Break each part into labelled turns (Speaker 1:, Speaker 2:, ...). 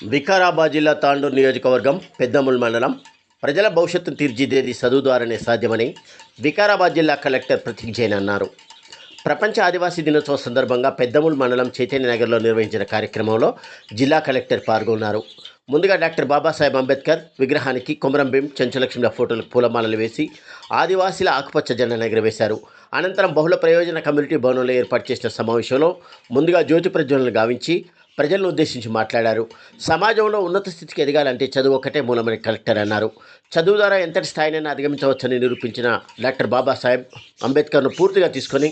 Speaker 1: వికారాబాద్ జిల్లా తాండూరు నియోజకవర్గం పెద్దముల్ మండలం. ప్రజల భవిష్యత్తును తీర్చిదేది చదువు ద్వారానే సాధ్యమని వికారాబాద్ జిల్లా కలెక్టర్ ప్రతీక్ జైన్ అన్నారు. ప్రపంచ ఆదివాసీ దినోత్సవం సందర్భంగా పెద్దముల్ మండలం చైతన్య నగర్లో నిర్వహించిన కార్యక్రమంలో జిల్లా కలెక్టర్ పాల్గొన్నారు. ముందుగా డాక్టర్ బాబాసాహెబ్ అంబేద్కర్ విగ్రహానికి కొమరం భీం చెంచలక్ష్మిల ఫోటోలకు పూలమాలలు వేసి ఆదివాసీల ఆకుపచ్చ జెండా ఎగరవేశారు అనంతరం బహుళ ప్రయోజన కమ్యూనిటీ భవనంలో ఏర్పాటు చేసిన సమావేశంలో ముందుగా జ్యోతి ప్రజ్వలన గావించి ప్రజలను ఉద్దేశించి మాట్లాడారు. సమాజంలో ఉన్నత స్థితికి ఎదగాలంటే చదువు ఒకటే మూలమని కలెక్టర్ అన్నారు. చదువు ద్వారా ఎంతటి స్థాయినైనా అధిగమించవచ్చని నిరూపించిన డాక్టర్ బాబాసాహెబ్ అంబేద్కర్ను పూర్తిగా తీసుకొని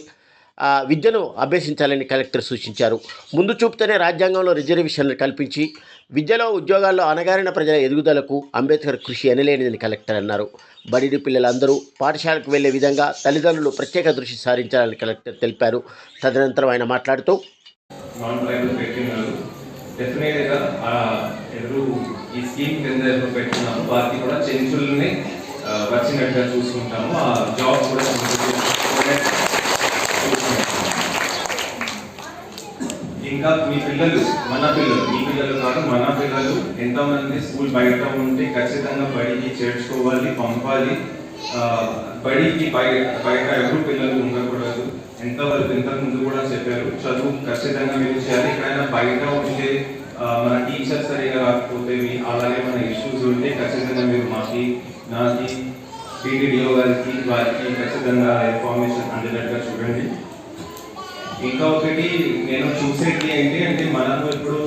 Speaker 1: ఆ, విద్యను అభ్యసించాలని కలెక్టర్ సూచించారు. ముందు చూపుతూనే రాజ్యాంగంలో రిజర్వేషన్లు కల్పించి విద్యలో ఉద్యోగాల్లో అనగారిన ప్రజల ఎదుగుదలకు అంబేద్కర్ కృషి అనలేనిదని కలెక్టర్ అన్నారు. బడిడి పిల్లలందరూ పాఠశాలకు వెళ్ళే విధంగా తల్లిదండ్రులు ప్రత్యేక దృష్టి సారించాలని కలెక్టర్ తెలిపారు. తదనంతరం ఆయన మాట్లాడుతూ
Speaker 2: పెట్టినారు డెఫినెట్గా ఎవరు ఈ స్కీమ్ కింద ఎవరు పెట్టినాము వారికి కూడా చెంచుల్ని వచ్చినట్టుగా చూసుకుంటాము. ఆ జాబ్ కూడా ఇంకా మీ పిల్లలు మన పిల్లలు మీ పిల్లలు కాదు మన పిల్లలు ఎంతమంది స్కూల్ బయట ఉంటే ఖచ్చితంగా బడికి చేర్చుకోవాలి పంపాలి. బడికి బయ బయట ఎవరు పిల్లలు ఉండకూడదు. ఎంతవరకు ఇంతకు ముందు కూడా చెప్పారు చదువు ఖచ్చితంగా మీరు చేయాలి కానీ బయట ఉంటే మన టీచర్ సరిగా రాకపోతే మీ- అలాగే మన ఇష్యూస్ ఉంటే ఖచ్చితంగా మీరు మాకి నాకి పీటీడీఓ గారికి వారికి ఖచ్చితంగా ఇన్ఫర్మేషన్ అందేటట్టుగా చూడండి. ఇంకా ఒకటి నేను చూసేది ఏంటి అంటే మనం ఇప్పుడు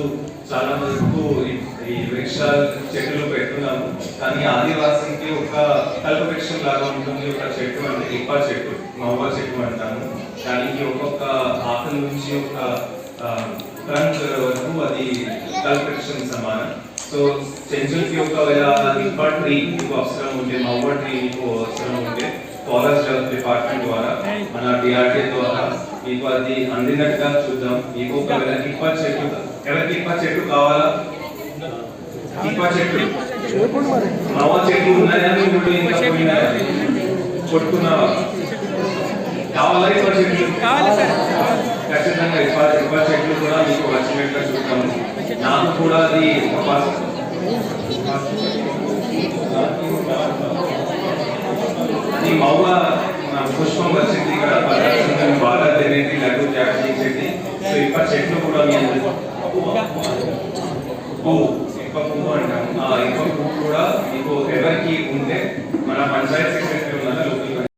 Speaker 2: చాలా వరకు ఈ- ఈ వృక్ష చెట్లు పెట్టున్నాము కానీ ఆదివాసీకి ఒక కల్ప వృక్షం లాగా ఉంటుంది ఒక చెట్టు అంటే ఇప్ప చెట్టు మవ్వ చెట్టు అంటాము. దానికి ఒక్కొక్క ఆకుల నుంచి ఒక ఫ్రంట్ వరకు అది కల్ప వృక్షం సమానం సో చెంచులకి ఒకవేళ ఇప్ప ట్రీ మీకు అవసరం ఉంటే మవ్వ ట్రీ మీకు అవసరం ఉంటే ఫారెస్ట్ డిపార్ట్మెంట్ ద్వారా మన డిఆర్టీ ద్వారా మీకు అది అందినట్టుగా చూద్దాం. మీకు ఒకవేళ ఇప్ప చెట్టు ఎవరికి ఇప్ప చెట్టు కావాలా? ఇప్ప చెట్టు. మవ్వ చెట్టు ఉన్నాయా మీకు ఇంకా పోయినాయా కొట్టుకున్నావా? కావాలా ఇప్ప చెట్టు? కొబ్బరి చెట్లు కూడా మీకు వచ్చినట్టుగా చూస్తాము. నాకు కూడా అది ఒక ఈ మౌవ పుష్పం వచ్చింది ఇక్కడ బాగా తినేది లడ్డు తయారు చేసేది. సో ఇప్ప చెట్లు కూడా మీ పువ్వు ఇప్ప పువ్వు అంటాము ఆ ఇప్ప పువ్వు కూడా మీకు ఎవరికి ఉంటే మన పంచాయత్ సెక్రటరీ